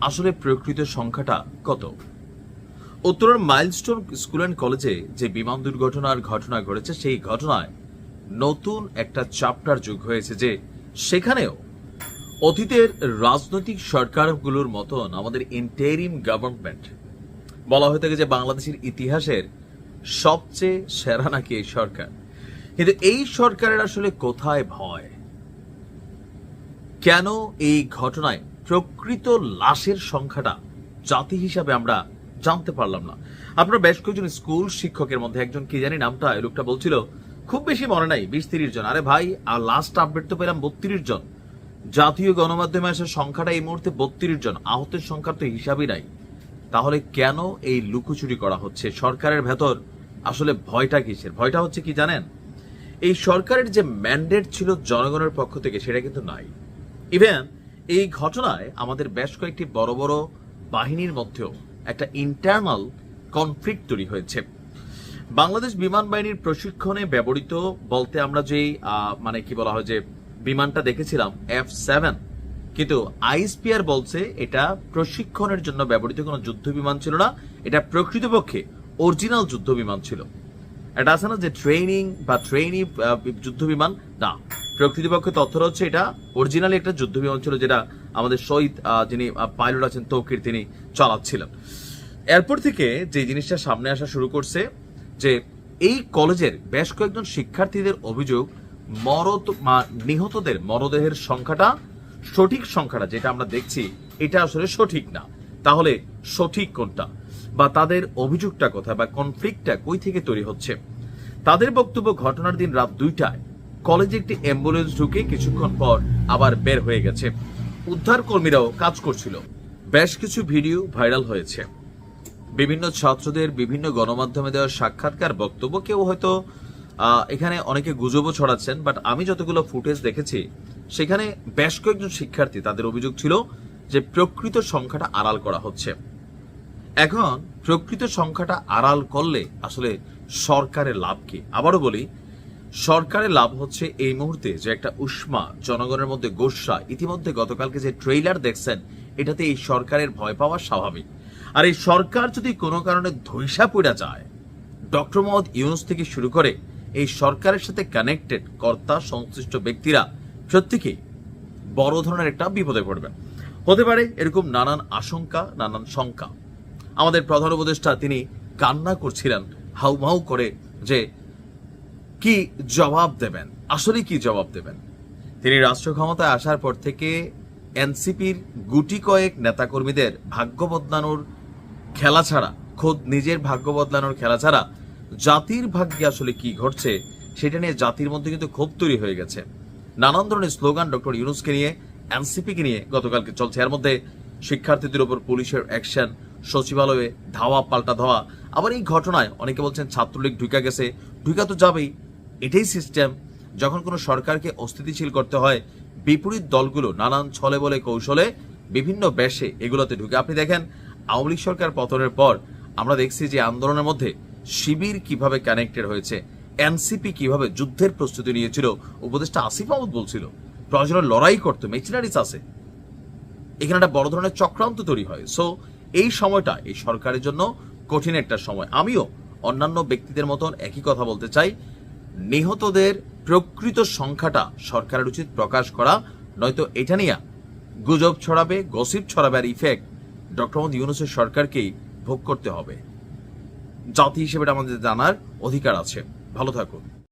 আসলে প্রকৃত সংখ্যাটা কত? উত্তরের মাইলস্টোন স্কুল অ্যান্ড কলেজে যে বিমান দুর্ঘটনার ঘটনা ঘটেছে, সেই ঘটনায় নতুন একটা চাপ্টার যুগ হয়েছে যে সেখানেও অতীতের রাজনৈতিক সরকারগুলোর মতন আমাদের ইন্টেরিম গভর্নমেন্ট বলা হয়ে থাকে যে বাংলাদেশের ইতিহাসের সবচেয়ে সেরা নাকি এই সরকার? কিন্তু এই সরকারের আসলে কোথায় ভয়? কেন এই ঘটনায় প্রকৃত লাশের সংখ্যাটা জাতি হিসাবে আমরা জানতে পারলাম না। আপনার বেশ কয়েকজন স্কুল শিক্ষকের মধ্যে একজন কি জানি নামটা, এই লোকটা বলছিল, খুব বেশি মনে নাই, বিশ তিরিশ জন। আরে ভাই, আর লাস্ট আপডেট তো পেলাম বত্রিশ জন। জাতীয় গণমাধ্যমে আসার সংখ্যাটা এই মুহূর্তে বত্রিশ জন। আহতের সংখ্যার তো হিসাবই নাই। তাহলে কেন এই লুকোচুরি করা হচ্ছে? সরকারের ভেতর আসলে ভয়টা কিসের? ভয়টা হচ্ছে কি জানেন? এই সরকারের যে ম্যান্ডেট ছিল জনগণের পক্ষ থেকে, সেটা কিন্তু নাই। ইভেন এই ঘটনায় আমাদের বেশ কয়েকটি বড় বড় বাহিনীর মধ্যেও একটা ইন্টারনাল কনফ্লিক্ট তৈরি হয়েছে। বাংলাদেশ বিমান বাহিনীর প্রশিক্ষণে ব্যবহৃত বলতে আমরা যেই মানে কি বলা হয় যে বিমানটা দেখেছিলাম এফ সেভেন কিন্তু আইএসপিআর বলছে এটা প্রশিক্ষণের জন্য ব্যবহৃত কোনো যুদ্ধ বিমান ছিল না, এটা প্রকৃতপক্ষে অরিজিনাল যুদ্ধ বিমান ছিল। এটা আছে না যে ট্রেনিং বা ট্রেনি যুদ্ধ বিমান? না। প্রকৃতপক্ষে তথ্যটা হচ্ছে এটা অরিজিনালি একটা যুদ্ধ বিমান ছিল যেটা আমাদের শহীদ যিনি পাইলট আছেন তৌকির তিনি চালাচ্ছিলেন। এরপর থেকে যে জিনিসটা সামনে আসা শুরু করছে যে এই কলেজের বেশ কয়েকজন শিক্ষার্থীদের অভিযোগ মরত মা- নিহতদের মরদেহের সংখ্যাটা সঠিক সংখ্যাটা যেটা আমরা দেখছি, এটা আসলে সঠিক না। তাহলে সঠিক কোনটা? বা তাদের অভিযোগটা কোথায় বা কনফ্লিক্টটা কই থেকে তৈরি হচ্ছে? তাদের বক্তব্য ঘটনার দিন রাত দুইটায়। কলেজে একটি অ্যাম্বুলেন্স ঢুকে কিছুক্ষণ পর আবার বের হয়ে গেছে। উদ্ধার কর্মীরাও কাজ করছিল। বেশ কিছু ভিডিও ভাইরাল হয়েছে। বিভিন্ন ছাত্রদের বিভিন্ন গণমাধ্যমে দেওয়া সাক্ষাৎকার বক্তব্য কেউ হয়তো এখানে অনেকে গুজবও ছড়াচ্ছেন বাট আমি যতগুলো ফুটেজ দেখেছি, সেখানে বেশ কয়েকজন শিক্ষার্থী তাদের অভিযোগ ছিল যে প্রকৃত সংখ্যাটা আড়াল করা হচ্ছে। এখন প্রকৃত সংখ্যাটা আড়াল করলে আসলে সরকারের লাভ কি? আবারও বলি, সরকারের লাভ হচ্ছে এই মুহূর্তে যে একটা উষ্মা, জনগণের মধ্যে গোসা, ইতিমধ্যে গতকালকে যে ট্রেইলার দেখছেন, এটাতে এই সরকারের ভয় পাওয়া স্বাভাবিক। আর এই সরকার যদি কোনো কারণে ধৈসা পড়া যায়, ডক্টর মোহাম্মদ ইউনুস থেকে শুরু করে এই সরকারের সাথে কানেক্টেড কর্তা, সংশ্লিষ্ট ব্যক্তিরা প্রত্যেকেই বড় ধরনের একটা বিপদে পড়বেন। হতে পারে এরকম নানান আশঙ্কা, নানান শঙ্কা। আমাদের প্রধান উপদেষ্টা তিনি কান্না করছিলেন, হাউমাউ করে যে কি জবাব দেবেন? আসলে কি জবাব দেবেন? তিনি রাষ্ট্র ক্ষমতায় আসার পর থেকে এনসিপির গুটি কয়েক নেতাকর্মীদের ভাগ্য বদলানোর খেলা ছাড়া, খোদ নিজের ভাগ্য বদলানোর খেলা ছাড়া জাতির ভাগ্যে আসলে কি ঘটছে সেটা নিয়ে জাতির মধ্যে কিন্তু ক্ষোভ তৈরি হয়ে গেছে। নানান ধরনের স্লোগান ডক্টর ইউনুসকে নিয়ে, এনসিপিকে নিয়ে গতকালকে চলছে। এর মধ্যে শিক্ষার্থীদের উপর পুলিশের অ্যাকশন সচিবালয়ে ধাওয়া পাল্টা ধাওয়া। আবার এই ঘটনায় অনেকে বলছেন ছাত্রলীগ ঢুকা গেছে। ঢুকা তো যাবেই। এটাই সিস্টেম যখন কোনো সরকারকে অস্থিতিশীল করতে হয়, বিপরীত দলগুলো নানান ছলে বলে কৌশলে বিভিন্ন বেশে এগুলোতে ঢুকে। আপনি দেখেন, আওয়ামী লীগ সরকার পতনের পর আমরা দেখছি যে আন্দোলনের মধ্যে শিবির কীভাবে কানেক্টেড হয়েছে, এনসিপি কীভাবে যুদ্ধের প্রস্তুতি নিয়েছিল, উপদেষ্টা আসিফ মাহমুদ বলছিল, প্রয়োজনে লড়াই করতো মেচিনারিস আছে। এখানে একটা বড় ধরনের চক্রান্ত তৈরি হয়। সো এই সময়টা এই সরকারের জন্য কঠিন একটা সময়। আমিও অন্যান্য ব্যক্তিদের মতন একই কথা বলতে চাই। নিহতদের প্রকৃত সংখ্যাটা সরকারের উচিত প্রকাশ করা, নয়তো এটা নিয়ে গুজব ছড়াবে, গসিপ ছড়াবে, আর ইফেক্ট ডক্টর মোহাম্মদ ইউনুসের সরকারকেই ভোগ করতে হবে। জাতি হিসেবে আমাদের জানার অধিকার আছে। ভালো থাকুন।